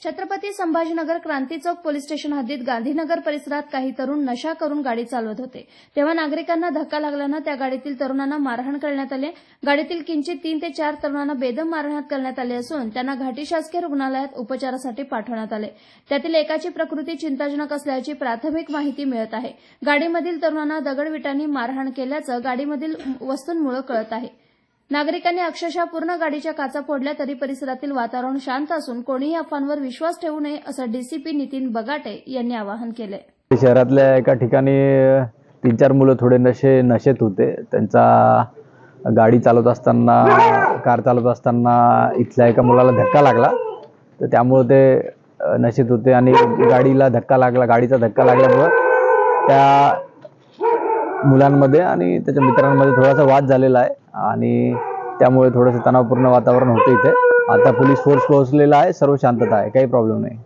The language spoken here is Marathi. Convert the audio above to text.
छत्रपती संभाजीनगर क्रांती चौक पोलीस स्टेशन हद्दीत गांधीनगर परिसरात काही तरुण नशा करून गाडी चालवत होते. तेव्हा नागरिकांना धक्का लागल्यानं त्या गाडीतील तरुणांना मारहाण करण्यात आले. गाडीतील किंचित तीन ते चार तरुणांना बेदम मारहाण करण्यात आली असून त्यांना घाटी शासकीय रुग्णालयात उपचारासाठी पाठवण्यात आले. त्यातील एकाची प्रकृती चिंताजनक असल्याची प्राथमिक माहिती मिळत आहे. गाडीमधील तरुणांना दगडविटांनी मारहाण केल्याचं गाडीमधील वस्तूंमुळे कळत आहे. नागरिकांनी अक्षरशः पूर्ण गाडीच्या काचा फोडल्या तरी परिसरातील वातावरण शांत असून कोणीही अफवांवर विश्वास ठेवू नये असं डीसीपी नितीन बगाटे यांनी आवाहन केले शहरातल्या एका ठिकाणी तीन चार मुलं थोडे नशे नशेत होते. त्यांचा गाडी चालवत असताना कार चालवत असताना इथल्या एका मुलाला धक्का लागला. तर त्यामुळं ते नशेत होते आणि गाडीला धक्का लागला गाडीचा धक्का लागल्यामुळं त्या मुलांमध्ये आणि त्याच्या मित्रांमध्ये थोडासा वाद झालेला आहे. आणि त्यामुळे थोडंसं तणावपूर्ण वातावरण होतं इथे. आता पोलीस फोर्स पोहोचलेला आहे सर्व शांतता आहे काही प्रॉब्लेम नाही.